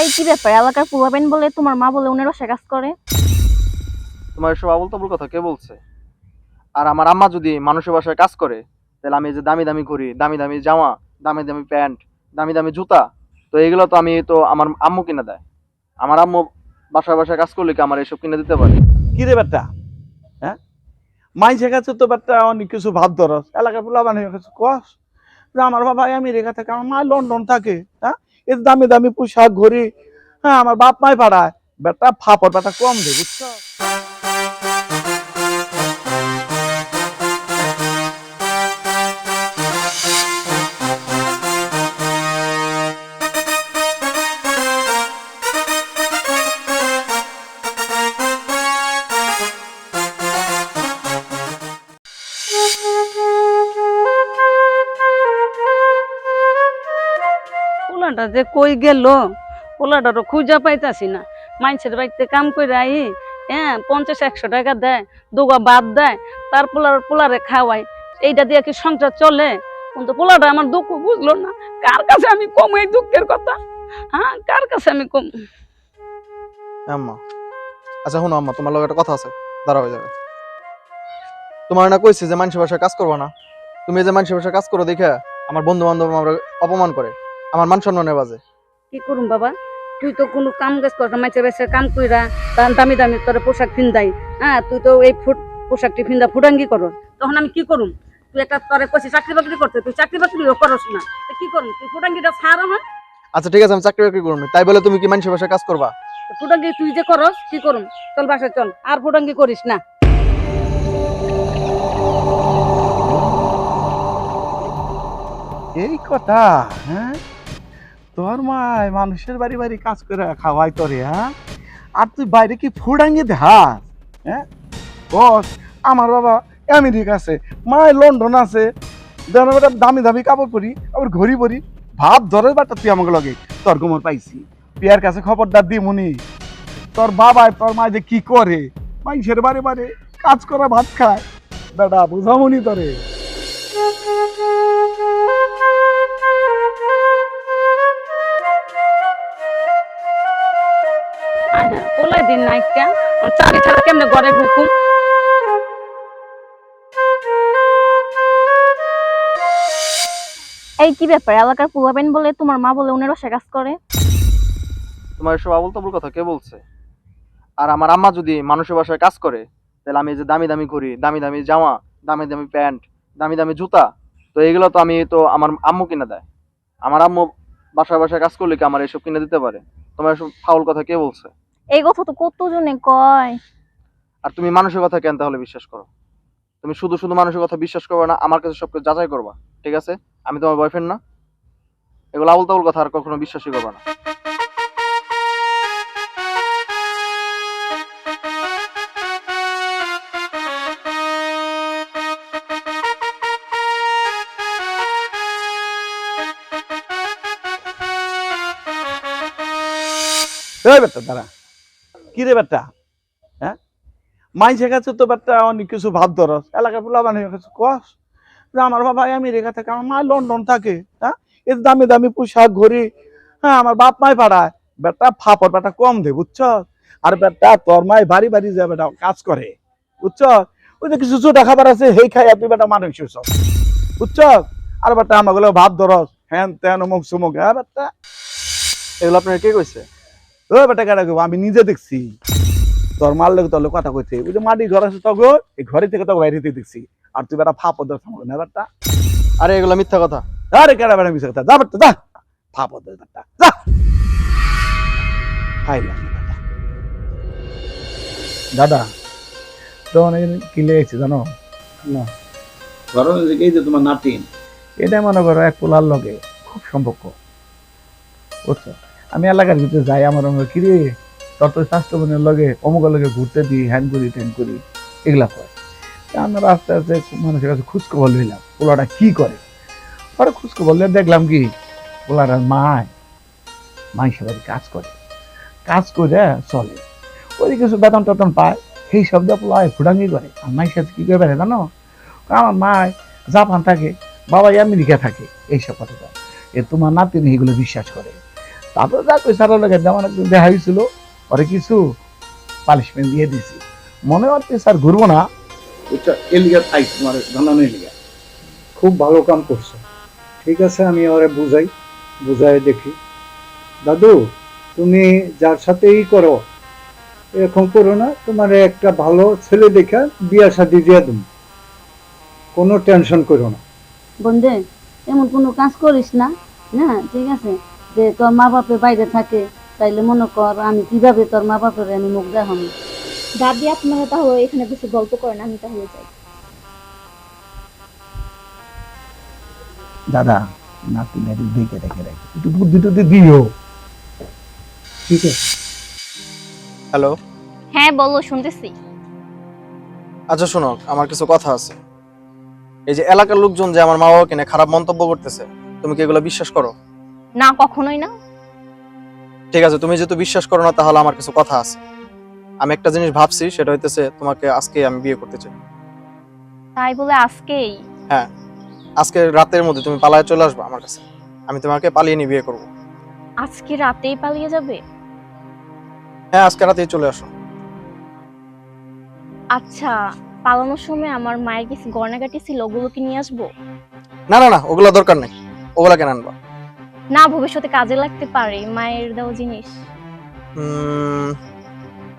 এই কি ব্যাপার? এলাকার বলে তোমার মা বলে কাজ করে? তোমার এসব আবল তাবল কথা কে বলছে? আর আমার আম্মা যদি মানুষের বাসায় কাজ করে তাহলে আমি এই যে দামি দামি ঘড়ি দামি দামি জামা দামি দামি প্যান্ট দামি দামি জুতা তো এগুলো তো আমি তো আমার আম্মু কিনে দেয়। আমার আম্মু বাসায় বাসায় কাজ করলে কি আমার এসব কিনে দিতে পারে? কি রে বেটা? হ্যাঁ? মাইসে কাছে তো বেটা অনেক কিছু ভাব ধরস। এলাকার পোলা বানিয়ে গেছে কস। যে আমার বাবা আমেরিকা থাকে আমার মা লন্ডন থাকে হ্যাঁ? এর দামি দামি পোশাক ঘড়ি হ্যাঁ আমার বাপ মাই পাড়ায়। বেটা, ফাপড় বেটা কম দে, বুঝছ? পোলাটা যে কই গেল পোলাটারও খুঁজা পাইতাছি না। মানুষের বাড়িতে কাম করে আই হ্যাঁ পঞ্চাশ, একশো টাকা দেয়, দুগা বাদ দেয়, তার পোলার, পোলারে খাওয়াই এইটা দিয়ে কি সংসার চলে? কিন্তু পোলাটা আমার দুঃখ বুঝলো না। কার কাছে আমি কম এই দুঃখের কথা? হ্যাঁ কার কাছে আমি কম? আম্মা আচ্ছা শোনো আম্মা, তোমার লগে একটা কথা আছে। দাঁড়া হয়ে যাবে তোমার না কইছে যে মানুষের বাসায় কাজ করব না। তুমি যে মানুষের বাসায় কাজ করো দেখে আমার বন্ধু বান্ধব আমরা অপমান করে। আমার মান সম্মানের বাজে। কি করুম বাবা? তুই তো কোনো কাম কাজ কর না মাইসে বেসে কাম কইরা তার দামি দামি তোর পোশাক ফিন্দাই হ্যাঁ তুই তো এই ফুট পোশাকটি ফিন্দা ফুটাঙ্গি কর তখন আমি কি করুম? তুই একটা তোরে কইছি চাকরি বাকরি করতে তুই চাকরি বাকরিও করস না। কি করুম? তুই ফুটাঙ্গিটা ছাড় আমার আচ্ছা ঠিক আছে আমি চাকরি বাকরি করব তাই বলে তুমি কি মানুষের বাসায় কাজ করবা? ফুটাঙ্গি তুই যে করস কি করুম? চল বাসায় চল আর ফুটাঙ্গি করিস না। এই কথা হ্যাঁ? তোর মাই মানুষের বাড়ি বাড়ি কাজ করে খাওয়াই তোরে হ্যাঁ? আর তুই বাইরে কি ফুডাঙ্গি দেখাস হ্যাঁ? বস, আমার বাবা আমেরিকা আছে মায় লন্ডন আছে। দামি দামি কাপড় পরি, আবার ঘড়ি পরি। ভাব ধরে বাটা তুই আমাকে লগে, তোর গোমর পাইছি। পিয়ার কাছে খবরদার দি মুনি। তোর বাবাই তোর মা যে কি করে? মানুষের বারে বারে কাজ করা, ভাত খায়। বেটা বুঝামুনি তোরে। দিন নাই কেন? চাকরি ছাড়া কেমনে ঘরে ঢুকুম? এই কি ব্যাপার? এলাকার পূর্বাবেন বলে তোমার মা বলে উনি রসে কাজ করে? তোমার এসব আবল তাবল কথা কে বলছে? আর আমার আম্মা যদি মানুষের বাসায় কাজ করে তাহলে আমি এই যে দামি দামি ঘড়ি দামি দামি জামা দামি দামি প্যান্ট দামি দামি জুতা তো এগুলো তো আমি তো আমার আম্মু কিনে দেয়। আমার আম্মু বাসায় বাসায় কাজ করলে কি আমার এসব কিনে দিতে পারে? তোমার এসব ফাউল কথা কে বলছে? এই কথা তো কতজনে কয়? আর তুমি মানুষের কথা কেন তাহলে বিশ্বাস করো? তুমি শুধু শুধু মানুষের কথা বিশ্বাস করবে না আমার কাছে সবকিছু যাচাই করবা ঠিক আছে? আমি তোমার বয়ফ্রেন্ড না। এগুলো আবল তাবল কথা আর কখনো বিশ্বাসই করবে না। এই বেটা দাঁড়া। কি রে বেটা? হ্যাঁ? মাইসে কাছে তো বেটা, অনেক কিছু ভাব ধরস। এলাকার পোলা গেছে, কস। যে আমার বাবা আমেরিকা থাকে, আমার মা লন্ডন থাকে হ্যাঁ? এর দামি দামি পোশাক ঘড়ি হ্যাঁ আমার বাপ মাই পাড়ায়। বেটা, ফাপড় বেটা কম দে বুঝছ আর বেটা, তোর মাই বাড়ি বাড়ি যা বেটা, কাজ করে বুঝছ ওই যে কিছু চোটা খাবার আছে, সেই খাই তুই বেটা মানুষ বুঝছ আর বেটা, আমাগুলো ভাব ধরস হ্যান তেন, অমুক সুমুক। হ্যাঁ বেটা? এগুলো আপনার কে কইছে? ও বেটা কেটা? আমি নিজে দেখছি। তোর মার লোক তোর লোক কথা কইতে। ওই যে মাটি ঘর আছে তখন এই ঘরে থেকে তো বাইরে দেখছি। আর তুই বেটা ফাপ দর সামনে না বেটা আরে এগুলো মিথ্যা কথা। আরে কেডা বেটা মিশে কথা? যা বেটা যা। ফাপ দর বেটা যা। খাইলাম দাদা তোমার কি লেগেছে জানো? না। ঘরের এই যে তোমার নাতিন এটা মনে করো এক পোলার লগে খুব সম্পর্ক। বুঝছ? আমি এলাকার ভিতরে যাই আমার হয়, কিরে তোর তো স্বাস্থ্য বোনের লগে অমুকের লগে ঘুরতে দিই হ্যান করি ট্যান করি এগুলা তা আমরা আস্তে আস্তে মানুষের কাছে খুঁজখবর লইলাম পোলাটা কি করে? পরে খুঁজখবর লইয়া দেখলাম কি পোলাটার মায় মাইসে বাড়ি কাজ করে। কাজ করে চলে। ওই কিছু বেতন টেতন পায় সেই শব্দ পোলায় ফুটাঙ্গি করে। আর মায়ের সাথে কি করে বেড়ে জানো? আমার মায় জাপান থাকে বাবা আমেরিকা থাকে এইসব কথা এ তোমার নাতিনি এগুলো বিশ্বাস করে। তারপরে যা কই সারা লাগে যেমন একদিন দেখা হয়েছিল ওরে কিছু পানিশমেন্ট দিয়ে দিছি। মনে হচ্ছে স্যার ঘুরবো না। তোমার এলিগা। খুব ভালো কাম করছ। ঠিক আছে আমি ওরে বুঝাই বুঝাই দেখি। দাদু তুমি যার সাথেই করো এরকম করো না তোমার একটা ভালো ছেলে দেখা বিয়া শাদি দিয়ে দেবো কোনো টেনশন করো না। বন্ধে এমন কোনো কাজ করিস না না ঠিক আছে? যে তোর মা বাপে বাইরে থাকে তাইলে মনে কর আমি কীভাবে তোর মা বাপের আমি মুখ দেখাবো? দাদি আপনারা তাহলে এখানে বসে গল্প করেন আমি তাহলে যাই। দাদা নাতি নাতি দেখে রেখে রাখি একটু বুদ্ধি টুদ্ধি দিও। ঠিক আছে। হ্যালো। হ্যাঁ বলো শুনতেছি। আচ্ছা শোনো আমার কিছু কথা আছে। এই যে এলাকার লোকজন যে আমার মা বাবাকে নিয়ে খারাপ মন্তব্য করতেছে তুমি কি এগুলো বিশ্বাস করো? না কখনোই না। ঠিক আছে তুমি যেহেতু বিশ্বাস করো না তাহলে আমার কিছু কথা আছে। আমি একটা জিনিস ভাবছি সেটা হইতেছে তোমাকে আজকে আমি বিয়ে করতে চাই। তাই বলে আজকেই? হ্যাঁ আজকে রাতের মধ্যে তুমি পালায় চলে আসবে আমার কাছে। আমি তোমাকে পালিয়ে নিয়ে বিয়ে করব। আজকে রাতেই পালিয়ে যাবে? হ্যাঁ আজকে রাতেই চলে আসো। আচ্ছা পালানোর সময় আমার মায়ের কিছু গয়নাগাটি ছিল ওগুলো কি নিয়ে আসব? না না না ওগুলো দরকার নেই। ওগুলা কেন আনবা? না ভবিষ্যতে কাজে লাগতে পারে মায়ের দেওয়া জিনিস।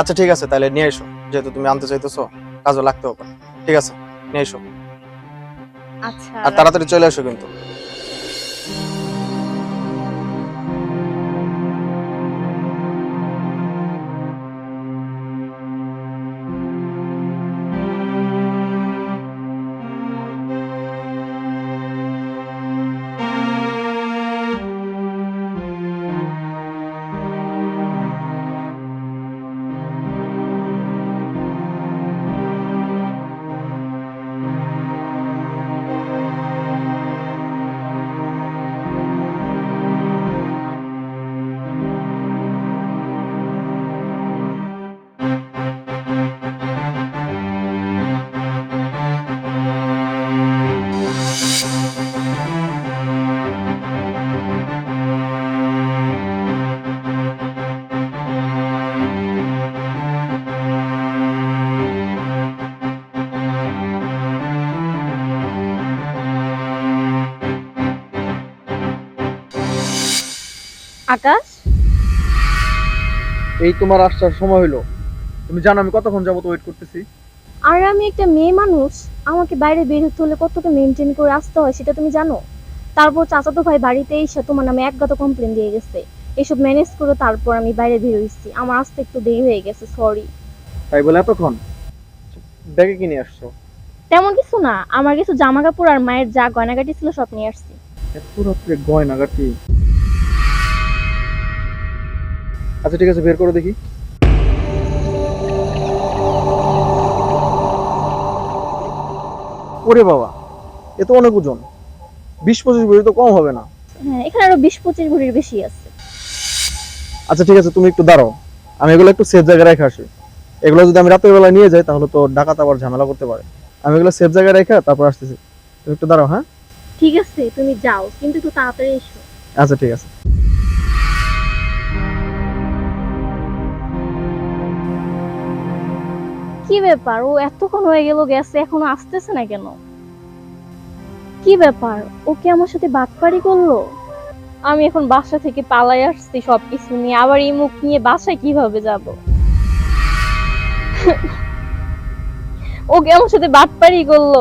আচ্ছা ঠিক আছে তাহলে নিয়ে এসো। যেহেতু তুমি আনতে চাইতেছো কাজও লাগতে হবে। ঠিক আছে নিয়ে এসো। আচ্ছা। আর তাড়াতাড়ি চলে এসো কিন্তু। আকাশ? এই তোমার আসার সময় হলো তুমি জানো আমি কতক্ষণ যাবত ওয়েট করতেছি? আর আমি একটা মেয়ে মানুষ আমাকে বাইরে বের হতে হলে কতটা মেনটেন করে আসতে হয় সেটা তুমি জানো? তারপর চাচাতো ভাই বাড়িতে এসে তোমার নামে একগাত কমপ্লেন দিয়ে গেছে। এসব ম্যানেজ করে তারপর আমি বাইরে বের হয়েছি আমার আসতে একটু দেরি হয়ে গেছে সরি তাই বলে এতক্ষণ? ব্যাগে কিনে আসছো? তেমন কিছু না আমার কিছু জামা কাপড় আর মায়ের যা গয়নাগাটি ছিল সব নিয়ে আসছি। এত রাত্রে গয়নাগাটি? আচ্ছা ঠিক আছে বের করে দেখি। ওরে বাবা এ তো অনেক ওজন। বিশ পঁচিশ ভরি তো কম হবে না। হ্যাঁ এখানে আরও বিশ পঁচিশ ভরির বেশি আছে। আচ্ছা ঠিক আছে তুমি একটু দাঁড়াও। আমি এগুলো একটু সেফ জায়গায় রেখে আসি। এগুলো যদি আমি রাতের বেলা নিয়ে যাই তাহলে তো ডাকাত আবার ঝামেলা করতে পারে। আমি এগুলো সেফ জায়গায় রেখে তারপর আসতেছি। তুমি একটু দাঁড়াও হ্যাঁ? ঠিক আছে তুমি যাও কিন্তু একটু তাড়াতাড়ি এসো। আচ্ছা ঠিক আছে। কি ব্যাপার? ও এতক্ষণ হয়ে গেল গেছে, এখনও আসতেছে না কেন? কি ব্যাপার? ও কি আমার সাথে বাটপারি করল? আমি এখন বাসা থেকে পালাই আসছি সবকিছু নিয়ে, আবার এই মুখ নিয়ে বাসায় কীভাবে যাব? ওকে আমার সাথে বাটপারি করল?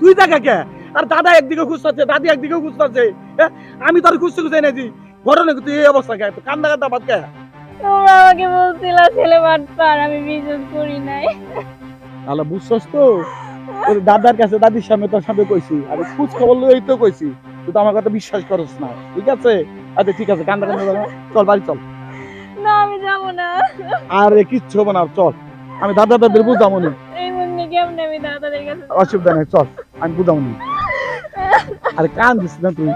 তুই দেখা কে? আর দাদা একদিকে খুঁজতেছে দাদি একদিকে খুঁজতেছে হ্যাঁ? আমি তোর খুঁজতে খুঁজে এনেছি ঘটনা তুই এই অবস্থা কে? কান্দা কান্দা বাদ কে? তোমরা আমাকে বলছিলা ছেলে বাটপার আমি বিশ্বাস করি নাই। বুঝছস তো? তোর দাদার কাছে দাদির সামনে তোর সামনে কইছি আর খোঁজ খবর লই তো কইছি। তুই তো আমার কথা বিশ্বাস করছ না ঠিক আছে? আচ্ছা ঠিক আছে কান্দা কান্দা চল বাড়ি চল। না আমি যাব না। আরে কিচ্ছু হবে না চল। আমি দাদা দাদের বুঝাবো না এই মুখ নিয়ে কেমন আমি দাদাদের কাছে অসুবিধা নেই চল। আমি বুঝাবো না আরে কান দিস না তুই